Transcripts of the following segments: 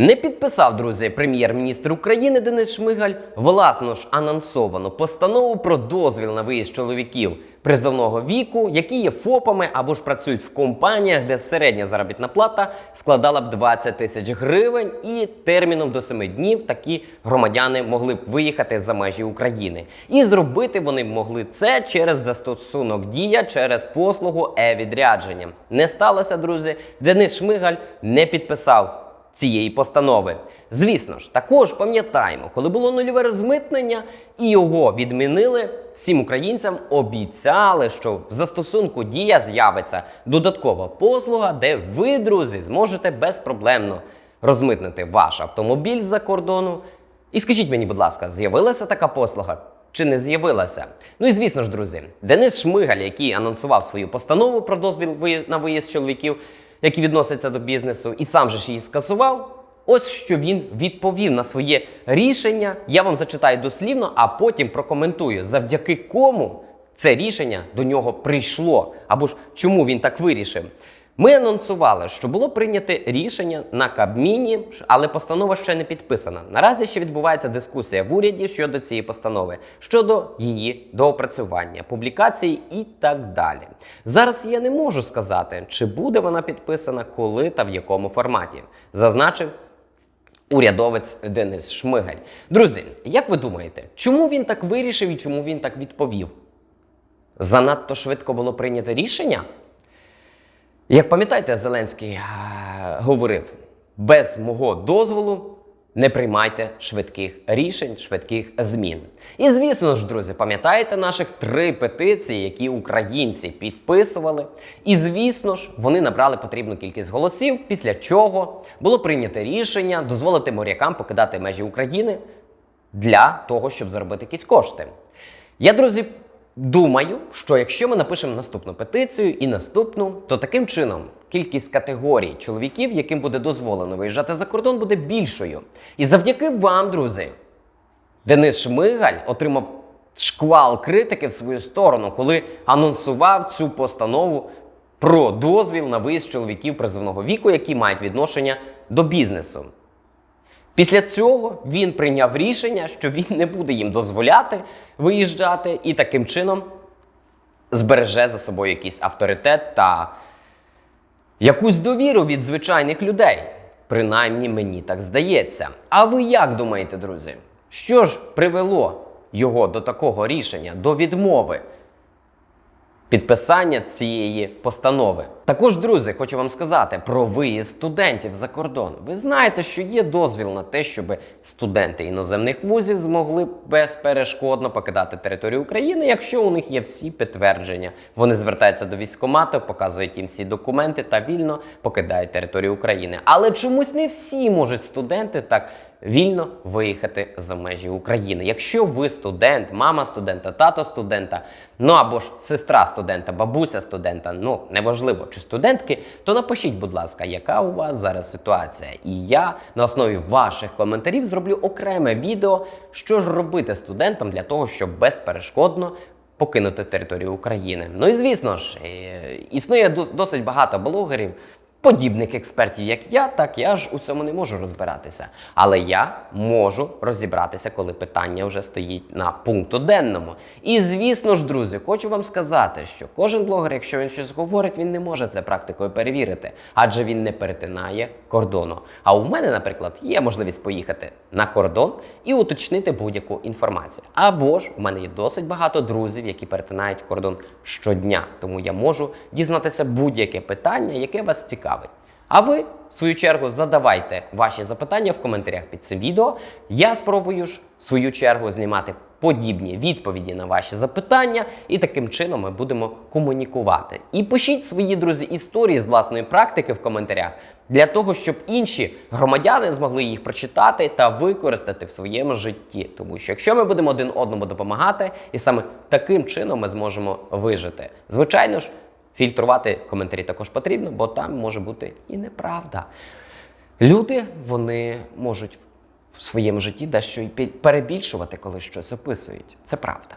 Не підписав, друзі, прем'єр-міністр України Денис Шмигаль власну ж анонсовану постанову про дозвіл на виїзд чоловіків призовного віку, які є ФОПами або ж працюють в компаніях, де середня заробітна плата складала б 20 тисяч гривень, і терміном до 7 днів такі громадяни могли б виїхати за межі України. І зробити вони могли це через застосунок дія через послугу е-відрядження. Не сталося, друзі. Денис Шмигаль не підписав цієї постанови. Звісно ж, також пам'ятаємо, коли було нульове розмитнення і його відмінили, всім українцям обіцяли, що в застосунку дія з'явиться додаткова послуга, де ви, друзі, зможете безпроблемно розмитнити ваш автомобіль з-за кордону. І скажіть мені, будь ласка, з'явилася така послуга? Чи не з'явилася? Ну і звісно ж, друзі, Денис Шмигаль, який анонсував свою постанову про дозвіл на виїзд чоловіків, які відносяться до бізнесу, і сам же ж її скасував. Ось що він відповів на своє рішення. Я вам зачитаю дослівно, а потім прокоментую, завдяки кому це рішення до нього прийшло, або ж чому він так вирішив. Ми анонсували, що було прийнято рішення на Кабміні, але постанова ще не підписана. Наразі ще відбувається дискусія в уряді щодо цієї постанови, щодо її доопрацювання, публікації і так далі. Зараз я не можу сказати, чи буде вона підписана, коли та в якому форматі. Зазначив урядовець Денис Шмигаль. Друзі, як ви думаєте, чому він так вирішив і чому він так відповів? Занадто швидко було прийнято рішення? Як пам'ятаєте, Зеленський е, говорив: без мого дозволу не приймайте швидких рішень, швидких змін. І звісно ж, друзі, пам'ятаєте наших три петиції, які українці підписували. І звісно ж, вони набрали потрібну кількість голосів, після чого було прийнято рішення дозволити морякам покидати межі України для того, щоб заробити якісь кошти. Я, друзі, думаю, що якщо ми напишемо наступну петицію і наступну, то таким чином кількість категорій чоловіків, яким буде дозволено виїжджати за кордон, буде більшою. І завдяки вам, друзі, Денис Шмигаль отримав шквал критики в свою сторону, коли анонсував цю постанову про дозвіл на виїзд чоловіків призовного віку, які мають відношення до бізнесу. Після цього він прийняв рішення, що він не буде їм дозволяти виїжджати, і таким чином збереже за собою якийсь авторитет та якусь довіру від звичайних людей. Принаймні мені так здається. А ви як думаєте, друзі? Що ж привело його до такого рішення, до відмови? Підписання цієї постанови. Також, друзі, хочу вам сказати про виїзд студентів за кордон. Ви знаєте, що є дозвіл на те, щоб студенти іноземних вузів змогли безперешкодно покидати територію України, якщо у них є всі підтвердження. Вони звертаються до військкомату, показують їм всі документи та вільно покидають територію України. Але чомусь не всі можуть студенти так вільно виїхати за межі України. Якщо ви студент, мама студента, тато студента, ну або ж сестра студента, бабуся студента, ну неважливо чи студентки, то напишіть, будь ласка, яка у вас зараз ситуація. І я на основі ваших коментарів зроблю окреме відео, що ж робити студентам для того, щоб безперешкодно. Покинути територію України. Ну і звісно ж, е, існує до- досить багато блогерів, подібних експертів, як я, так я ж у цьому не можу розбиратися. Але я можу розібратися, коли питання вже стоїть на пункту денному. І звісно ж, друзі, хочу вам сказати, що кожен блогер, якщо він щось говорить, він не може це практикою перевірити, адже він не перетинає кордону. А у мене, наприклад, є можливість поїхати на кордон і уточнити будь-яку інформацію. Або ж у мене є досить багато друзів, які перетинають кордон щодня, тому я можу дізнатися будь-яке питання, яке вас цікавить. А ви, в свою чергу, задавайте ваші запитання в коментарях під цим відео. Я спробую ж в свою чергу знімати подібні відповіді на ваші запитання, і таким чином ми будемо комунікувати. І пишіть свої друзі історії з власної практики в коментарях для того, щоб інші громадяни змогли їх прочитати та використати в своєму житті. Тому що якщо ми будемо один одному допомагати, і саме таким чином ми зможемо вижити. Звичайно ж. Фільтрувати коментарі також потрібно, бо там може бути і неправда. Люди вони можуть в своєму житті дещо і перебільшувати, коли щось описують. Це правда.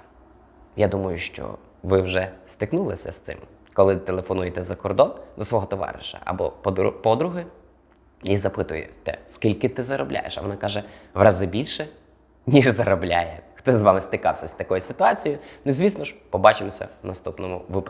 Я думаю, що ви вже стикнулися з цим, коли телефонуєте за кордон до свого товариша або подруги, і запитує те, скільки ти заробляєш. А вона каже: в рази більше, ніж заробляє. Хто з вами стикався з такою ситуацією? Ну, звісно ж, побачимося в наступному випуску.